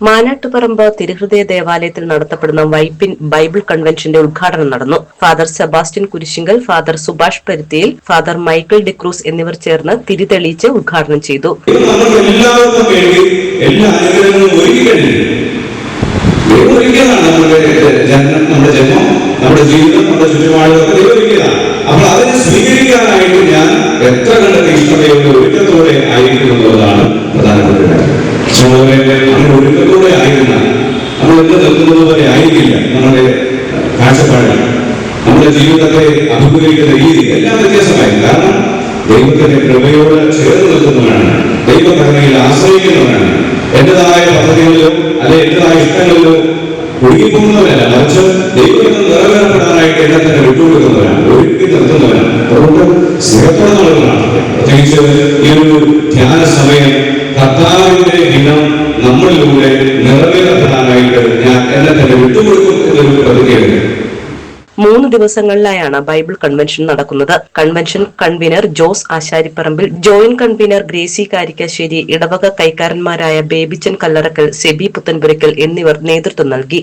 മാനാട്ടുപറമ്പ് തിരുഹൃദയ ദേവാലയത്തിൽ നടത്തപ്പെടുന്ന വൈപ്പിൻ ബൈബിൾ കൺവെൻഷന്റെ ഉദ്ഘാടനം നടന്നു. Father Sebastian Kurisinkal father Subhash Paruthiyil father Michael D'Cruz എന്നിവർ ചേർന്ന് തിരിതെളിയിച്ച് ഉദ്ഘാടനം ചെയ്തു. നമ്മുടെ നമ്മുടെ അപ്പോൾ അതിനെ സ്വീകരിക്കാനായിട്ട് ഞാൻ എത്ര കണ്ടത് ഇഷ്ടമേ ഒരു ഒരുക്കത്തോടെ ആയിരിക്കും എന്നുള്ളതാണ് പ്രധാനപ്പെട്ട കാര്യം സഹോദരനെ നമ്മൾ ഒരുക്കത്തോടെ ആയിരുന്നാൽ നമ്മൾ എന്ത് നിൽക്കുന്നത് പോലെ ആയിരിക്കില്ല നമ്മുടെ കാഴ്ചപ്പാടിൽ. നമ്മുടെ ജീവിതത്തെ അഭിമുഖീകരിക്കുന്ന രീതി എല്ലാം വ്യത്യാസമായി കാരണം ദൈവത്തിന്റെ കൃപയോട് ചേർന്ന് നിൽക്കുന്നവരാണ്. ദൈവകരുണയിൽ ആശ്രയിക്കുന്നവരാണ്. എന്റേതായ പദ്ധതികളിലോ അല്ലെ എന്റേതായ ഇഷ്ടങ്ങളിലോ ഒഴുകിപ്പോകുന്നവരല്ല. മറിച്ച് ദൈവത്തിന് നിറവേറപ്പെടാനായിട്ട് എന്നെ തന്നെ വിട്ടുകൊടുക്കുന്നവരാണ്. ഒരുക്കി നിർത്തുന്നവരാണ്. അതുകൊണ്ട് സ്നേഹത്തോടെ നടക്കുന്നതാണ് പ്രത്യേകിച്ച് ഈ ഒരു ധ്യാന സമയം കർത്താവിന്റെ ദിനം നമ്മളിലൂടെ നിറവേറപ്പെടാനായിട്ട് ഞാൻ എന്നെ തന്നെ വിട്ടുകൊടുക്കും എന്നൊരു മൂന്ന് ദിവസങ്ങളിലായാണ് ബൈബിൾ കൺവെൻഷൻ നടക്കുന്നത്. Convention convener Jose Asharipparambil joint convener Gracy Karikkassery ഇടവക കൈക്കാരന്മാരായ ബേബിച്ചൻ കല്ലറക്കൽ സെബി പുത്തൻപുരക്കൽ എന്നിവർ നേതൃത്വം നൽകി.